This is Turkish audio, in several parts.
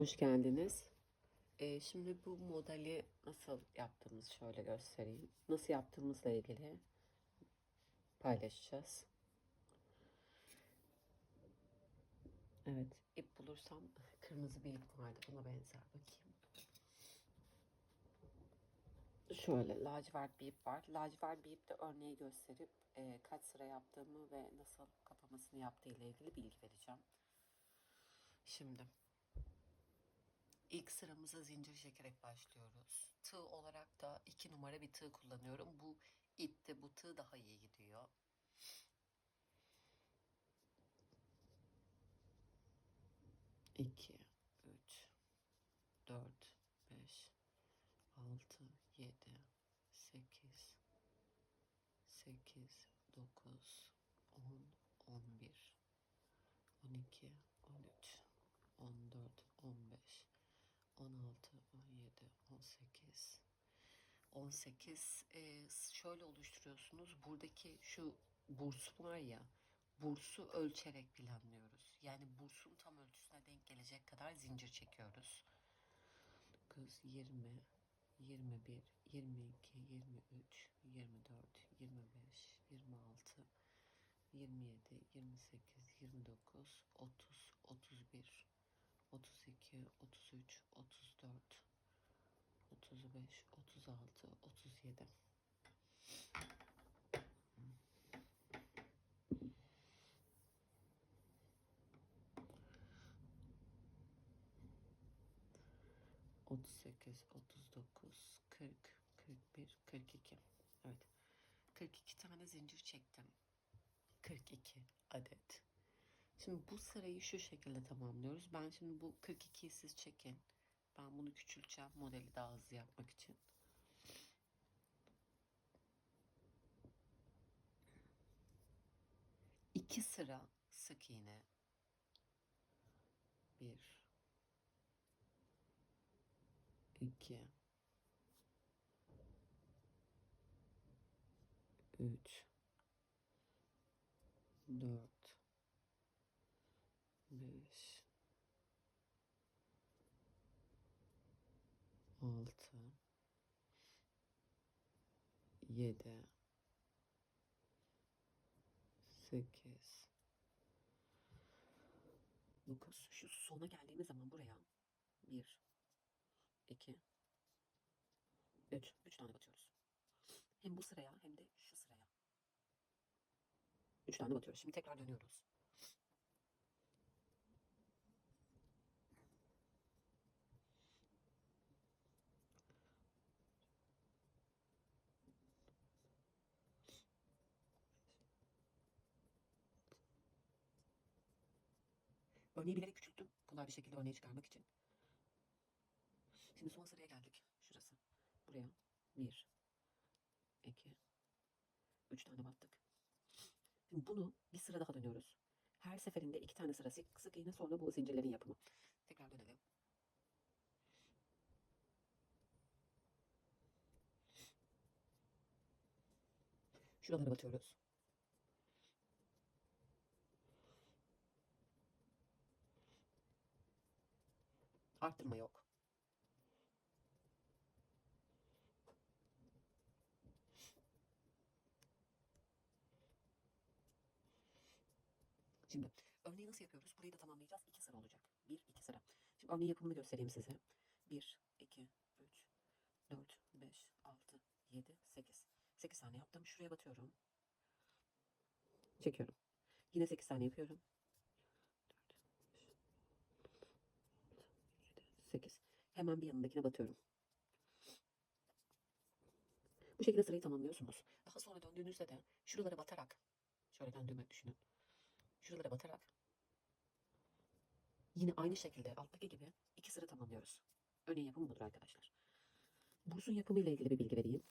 Hoş geldiniz. Ee, şimdi bu modeli nasıl yaptığımızı şöyle göstereyim. Nasıl yaptığımızla ilgili paylaşacağız. Evet, ip bulursam kırmızı bir ip vardı. Buna benzer bakayım. Şöyle lacivert bir ip var. Lacivert bir ip de örneği gösterip e, kaç sıra yaptığımı ve nasıl kapamasını yaptığı ile ilgili bilgi vereceğim. Şimdi ilk sıramıza zincir çekerek başlıyoruz. Tığ olarak da iki numara bir tığ kullanıyorum. Bu ipte bu tığ daha iyi gidiyor. İki, üç, dört, beş, altı, yedi, sekiz, sekiz, dokuz, on, on bir, on iki, on üç, on dört, on beş, 18. 18 e, şöyle oluşturuyorsunuz. Buradaki şu burs var ya bursu ölçerek planlıyoruz. Yani bursun tam ölçüsüne denk gelecek kadar zincir çekiyoruz. 9, 20, 21, 22, 23, 24, 25, 26, 27, 28, 29, 30, 31, 32, 33, 34, 36, 37. Otuz sekiz, otuz dokuz, kırk, kırk bir, kırk iki. Evet. Kırk iki tane zincir çektim. Kırk iki adet. Şimdi bu sırayı şu şekilde tamamlıyoruz. Ben şimdi bu 42'yi siz çekin. Ben bunu küçülteceğim modeli daha hızlı yapmak için. İki sıra sık iğne. Bir. iki, Üç. Dört. Beş. altı, yedi, sekiz, dokuz. Şu sona geldiğimiz zaman buraya bir, iki, üç. Üç tane batıyoruz. Hem bu sıraya hem de şu sıraya. Üç tane batıyoruz. Şimdi tekrar dönüyoruz. Örneği bilerek küçülttüm. Kolay bir şekilde örneği çıkarmak için. Şimdi son sıraya geldik. Şurası. Buraya. Bir. iki, Üç tane battık. Şimdi bunu bir sıra daha dönüyoruz. Her seferinde iki tane sıra sık, sık iğne sonra bu zincirlerin yapımı. Tekrar dönelim. Şuralara batıyoruz. Arttırma yok. Şimdi örneği nasıl yapıyoruz? Burayı da tamamlayacağız. İki sıra olacak. Bir, iki sıra. Şimdi örneğin yapımını göstereyim size. Bir, iki, üç, dört, beş, altı, yedi, sekiz. Sekiz tane yaptım. Şuraya batıyorum. Çekiyorum. Yine sekiz tane yapıyorum. 8. Hemen bir yanındakine batıyorum. Bu şekilde sırayı tamamlıyorsunuz. Daha sonra döndüğünüzde de şuralara batarak şöyle döndüğümü düşünün. Şuralara batarak yine aynı şekilde alttaki gibi iki sıra tamamlıyoruz. Örneğin yapımı budur arkadaşlar. Bursun yapımı ile ilgili bir bilgi vereyim.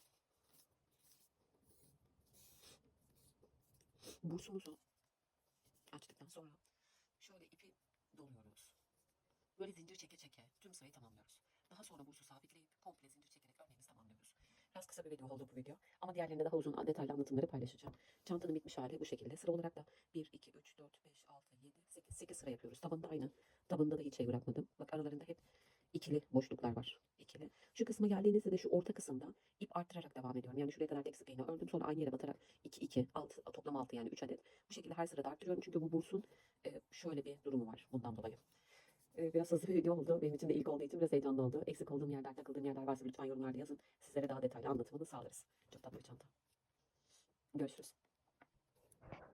Bursumuzu açtıktan sonra şöyle ipi doluyoruz. Böyle zincir çeke çeke tüm sırayı tamamlıyoruz. Daha sonra bursu sabitleyip komple zincir çekerek örneğimizi tamamlıyoruz. Biraz kısa bir video oldu bu video. Ama diğerlerinde daha uzun detaylı anlatımları paylaşacağım. Çantanın bitmiş hali bu şekilde. Sıra olarak da 1, 2, 3, 4, 5, 6, 7, 8, 8 sıra yapıyoruz. Tabanında aynı Tabanında da hiç şey bırakmadım. Bak aralarında hep ikili boşluklar var. İkili. Şu kısma geldiğinizde de şu orta kısımda ip arttırarak devam ediyorum. Yani şuraya kadar tek sık iğne ördüm. Sonra aynı yere batarak 2 2 6 toplam 6 yani 3 adet. Bu şekilde her sırada arttırıyorum. Çünkü bu bursun e, şöyle bir durumu var bundan dolayı. E, biraz hızlı bir video oldu. Benim için de ilk olduğu için biraz heyecanlı oldu. Eksik olduğum yerler, takıldığım yerler varsa lütfen yorumlarda yazın. Sizlere daha detaylı anlatımını sağlarız. Çok tatlı bir çanta. Görüşürüz.